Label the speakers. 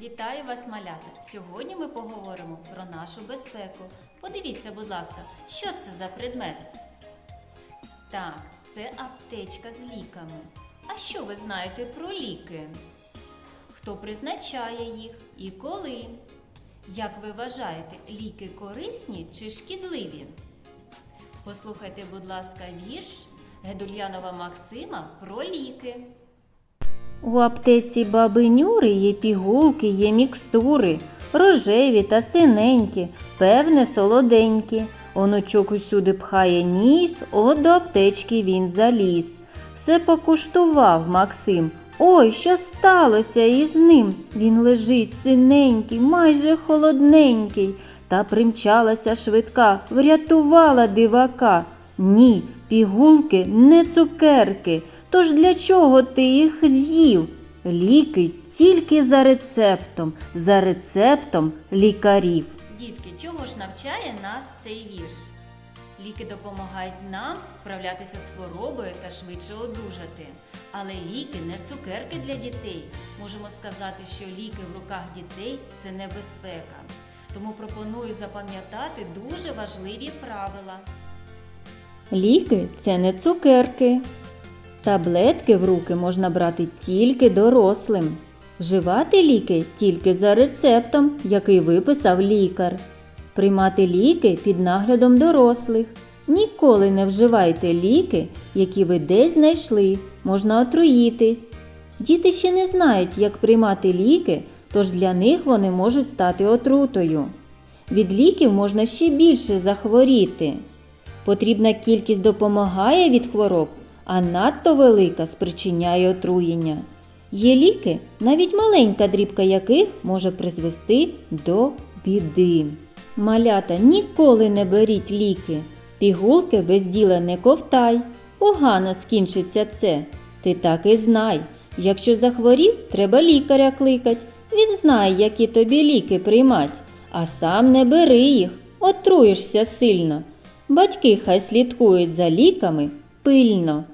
Speaker 1: Вітаю вас, малята! Сьогодні ми поговоримо про нашу безпеку. Подивіться, будь ласка, що це за предмет? Так, це аптечка з ліками. А що ви знаєте про ліки? Хто призначає їх і коли? Як ви вважаєте, ліки корисні чи шкідливі? Послухайте, будь ласка, вірш Гедульянова Максима про ліки.
Speaker 2: У аптеці баби Нюри є пігулки, є мікстури, рожеві та синенькі, певне солоденькі. Онучок усюди пхає ніс, от до аптечки він заліз. Все покуштував Максим. Ой, що сталося із ним? Він лежить синенький, майже холодненький. Та примчалася швидка, врятувала дивака. Ні, пігулки не цукерки. Тож для чого ти їх з'їв? Ліки тільки за рецептом, за рецептом лікарів.
Speaker 1: Дітки, чого ж навчає нас цей вірш? Ліки допомагають нам справлятися з хворобою та швидше одужати. Але ліки не цукерки для дітей. Можемо сказати, що ліки в руках дітей це небезпека. Тому пропоную запам'ятати дуже важливі правила.
Speaker 2: Ліки це не цукерки. Таблетки в руки можна брати тільки дорослим. Вживати ліки тільки за рецептом, який виписав лікар. Приймати ліки під наглядом дорослих. Ніколи не вживайте ліки, які ви десь знайшли, можна отруїтись. Діти ще не знають, як приймати ліки, тож для них вони можуть стати отрутою. Від ліків можна ще більше захворіти. Потрібна кількість допомагає від хвороб, а надто велика спричиняє отруєння. Є ліки, навіть маленька дрібка яких може призвести до біди. Малята ніколи не беріть ліки. Пігулки без діла не ковтай. Погано скінчиться це. Ти так і знай. Якщо захворів, треба лікаря кликать. Він знає, які тобі ліки приймать, а сам не бери їх, отруєшся сильно. Батьки хай слідкують за ліками пильно.